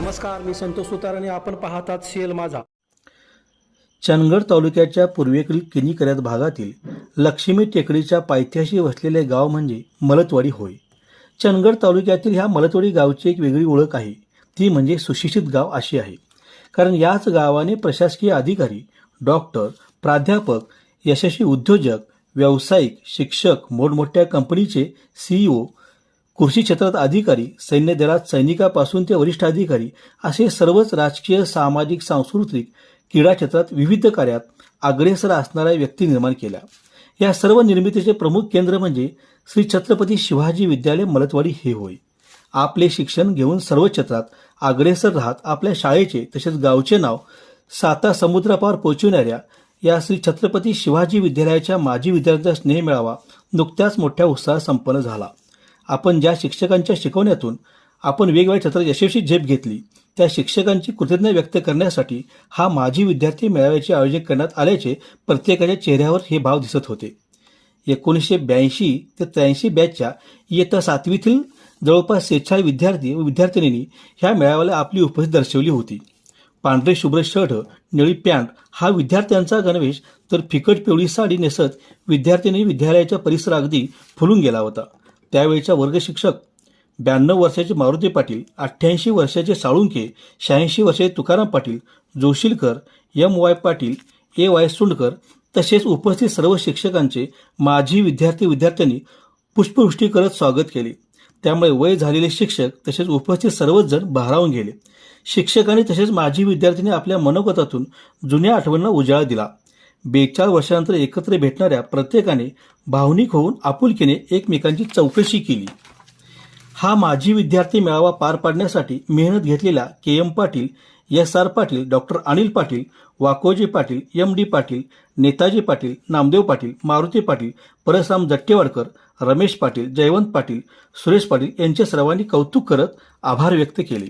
नमस्कार मी संतोष सुतार आणि आपण पाहतात सेल माझा. चंदगड तालुक्याच्या पूर्वेकडील किनीकऱ्यात भागातील लक्ष्मी टेकडीच्या पायथ्याशी वसलेले गाव म्हणजे मलतवाडी होय. चंदगड तालुक्यातील ह्या मलतवाडी गावची एक वेगळी ओळख आहे. ती म्हणजे सुशिक्षित गाव अशी आहे. कारण याच गावाने प्रशासकीय अधिकारी डॉक्टर प्राध्यापक यशस्वी उद्योजक व्यावसायिक शिक्षक मोठमोठ्या कंपनीचे सीईओ कृषी क्षेत्रात अधिकारी सैन्य दलात सैनिकापासून ते वरिष्ठ अधिकारी असे सर्वच राजकीय सामाजिक सांस्कृतिक क्रीडा क्षेत्रात विविध कार्यात अग्रेसर असणाऱ्या व्यक्ती निर्माण केल्या. या सर्व निर्मितीचे प्रमुख केंद्र म्हणजे श्री छत्रपती शिवाजी विद्यालय मलतवाडी हे होय. आपले शिक्षण घेऊन सर्व क्षेत्रात अग्रेसर राहत आपल्या शाळेचे तसेच गावचे नाव साता समुद्रापार पोहोचविणाऱ्या या श्री छत्रपती शिवाजी विद्यालयाच्या माजी विद्यार्थ्यांचा स्नेह मिळावा नुकत्याच मोठ्या उत्साहात संपन्न झाला. आपण ज्या शिक्षकांच्या शिकवण्यातून आपण वेगवेगळ्या क्षेत्रात यशस्वी झेप घेतली त्या शिक्षकांची कृतज्ञता व्यक्त करण्यासाठी हा माजी विद्यार्थी मेळाव्याचे आयोजन करण्यात आल्याचे प्रत्येकाच्या चेहऱ्यावर हे भाव दिसत होते. एकोणीसशे ब्याऐंशी ते त्र्याऐंशी बॅचच्या इयत्ता सातवीतील जवळपास सेहेचाळीस विद्यार्थी व विद्यार्थिनींनी ह्या मेळाव्याला आपली उपस्थिती दर्शवली होती. पांढरे शुभ्र शर्ट निळी पॅन्ट हा विद्यार्थ्यांचा गणवेश तर फिकट पिवळी साडी नेसत विद्यार्थिनी विद्यालयाच्या परिसर अगदी फुलून गेला होता. त्यावेळच्या वर्गशिक्षक ब्याण्णव वर्षाचे मारुती पाटील अठ्ठ्याऐंशी वर्षाचे साळुंके शहाऐंशी वर्षाचे Tukaram Patil Joshilkar M Y Patil A Y Sundkar तसेच उपस्थित सर्व शिक्षकांचे माजी विद्यार्थी विद्यार्थ्यांनी पुष्पवृष्टी करत स्वागत केले. त्यामुळे वय झालेले शिक्षक तसेच उपस्थित सर्वच जण भारावून गेले. शिक्षकांनी तसेच माजी विद्यार्थ्यांनी आपल्या मनोगतातून जुन्या आठवणींना उजाळा दिला. बेचाळ वर्षानंतर एकत्र भेटणाऱ्या प्रत्येकाने भावनिक होऊन आपुलकीने एकमेकांची चौकशी केली. हा माजी विद्यार्थी मेळावा पार पाडण्यासाठी मेहनत घेतलेल्या K M Patil S R Patil doctor Anil Patil Wakoji Patil M D Patil Netaji Patil Namdev Patil Maruti Patil Parasram Jattewadkar Ramesh Patil Jaywant Patil Suresh Patil यांचे सर्वांनी कौतुक करत आभार व्यक्त केले.